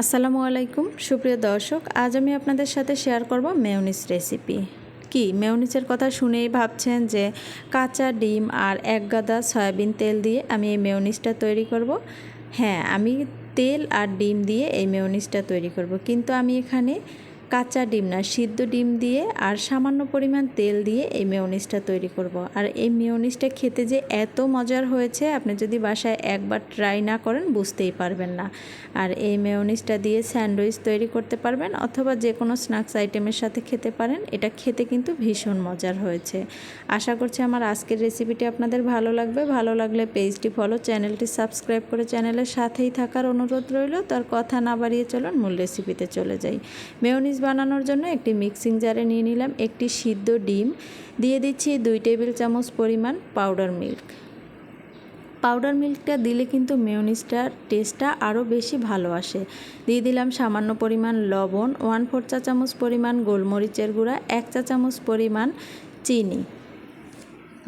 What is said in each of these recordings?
আসসালামু আলাইকুম, সুপ্রিয় দর্শক, আজ আমি আপনাদের সাথে শেয়ার করব মেয়নিস রেসিপি। কি মেয়নিসের কথা শুনেই ভাবছেন যে কাঁচা ডিম আর এক গাদা সয়াবিন তেল দিয়ে আমি এই মেয়নিসটা তৈরি করব? হ্যাঁ আমি তেল আর ডিম দিয়ে এই মেয়নিসটা তৈরি করব, কিন্তু আমি এখানে কাঁচা ডিম না, সিদ্ধ ডিম দিয়ে আর সামান্য পরিমাণ তেল দিয়ে এই মেয়নিসটা তৈরি করব। আর এই মেয়নিসটা খেতে যে এত মজার হয়েছে, আপনি যদি বাসায় একবার ট্রাই না করেন, বুঝতেই পারবেন না। আর এই মেয়নিসটা দিয়ে স্যান্ডউইচ তৈরি করতে পারবেন, অথবা যে কোনো স্ন্যাক্স আইটেমের সাথে খেতে পারেন, এটা খেতে কিন্তু ভীষণ মজার হয়েছে। আশা করছি আমার আজকের রেসিপিটি আপনাদের ভালো লাগবে। ভালো লাগলে পেজটি ফলো চ্যানেলটি সাবস্ক্রাইব করে চ্যানেলের সাথেই থাকার অনুরোধ রইল। তার কথা না বাড়িয়ে চলুন, মূল রেসিপিতে চলে যাই। মেয়নিস বানানোর জন্য একটি মিক্সিং জারে নিয়ে নিলাম একটি সিদ্ধ ডিম। দিয়ে দিচ্ছি দুই টেবিল চামচ পরিমাণ পাউডার মিল্ক। পাউডার মিল্কটা দিলে কিন্তু মেয়নিজটার টেস্টটা আরও বেশি ভালো আসে। দিয়ে দিলাম সামান্য পরিমাণ লবণ, ওয়ান ফোর চা চামচ পরিমাণ গোলমরিচের গুঁড়া, এক চা চামচ পরিমাণ চিনি।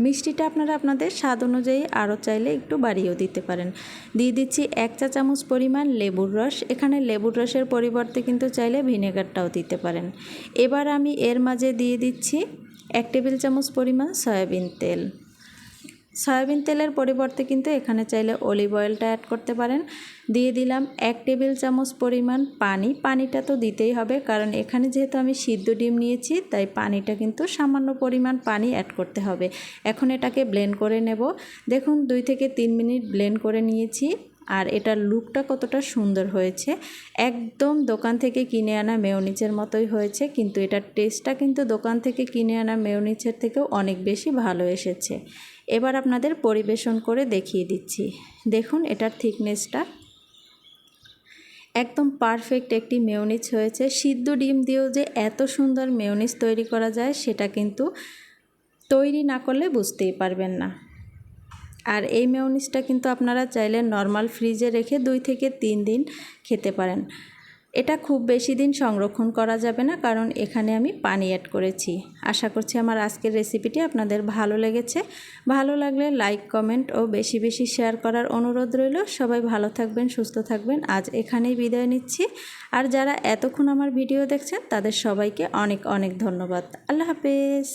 মিষ্টিটা আপনারা আপনাদের স্বাদ অনুযায়ী আরও চাইলে একটু বাড়িয়েও দিতে পারেন। দিয়ে দিচ্ছি এক চা চামচ পরিমাণ লেবুর রস। এখানে লেবুর রসের পরিবর্তে কিন্তু চাইলে ভিনেগারটাও দিতে পারেন। এবার আমি এর মাঝে দিয়ে দিচ্ছি এক টেবিল চামচ পরিমাণ সয়াবিন তেল। সয়াবিন তেলের পরিবর্তে কিন্তু এখানে চাইলে অলিভ অয়েলটা অ্যাড করতে পারেন। দিয়ে দিলাম এক টেবিল চামচ পরিমাণ পানি। পানিটা তো দিতেই হবে, কারণ এখানে যেহেতু আমি সিদ্ধ ডিম নিয়েছি, তাই পানিটা কিন্তু সামান্য পরিমাণ পানি অ্যাড করতে হবে। এখন এটাকে ব্লেন্ড করে নেব। দেখুন, দুই থেকে তিন মিনিট ব্লেন্ড করে নিয়েছি। আর এটার লুকটা কতটা সুন্দর হয়েছে। একদম দোকান থেকে কিনে আনা মেয়নিচের মতোই হয়েছে, কিন্তু এটার টেস্টটা কিন্তু দোকান থেকে কিনে আনা মেয়নিচের থেকেও অনেক বেশি ভালো এসেছে। এবার আপনাদের পরিবেশন করে দেখিয়ে দিচ্ছি। দেখুন এটার থিকনেসটা। একদম পারফেক্ট একটি মেয়নিজ হয়েছে। সিদ্ধ ডিম দিয়েও যে এত সুন্দর মেয়নিজ তৈরি করা যায়, সেটা কিন্তু তৈরি না করলে বুঝতেই পারবেন না। আর এই মেয়নিজটা কিন্তু আপনারা চাইলে নর্মাল ফ্রিজে রেখে দুই থেকে তিন দিন খেতে পারেন। এটা খুব বেশি দিন সংরক্ষণ করা যাবে না, কারণ এখানে আমি পানি অ্যাড করেছি। আশা করছি আমার আজকের রেসিপিটি আপনাদের ভালো লেগেছে। ভালো লাগলে লাইক কমেন্ট ও বেশি বেশি শেয়ার করার অনুরোধ রইল। সবাই ভালো থাকবেন, সুস্থ থাকবেন। আজ এখানেই বিদায় নিচ্ছি। আর যারা এতক্ষণ আমার ভিডিও দেখছেন, তাদের সবাইকে অনেক অনেক ধন্যবাদ। আল্লাহ হাফেজ।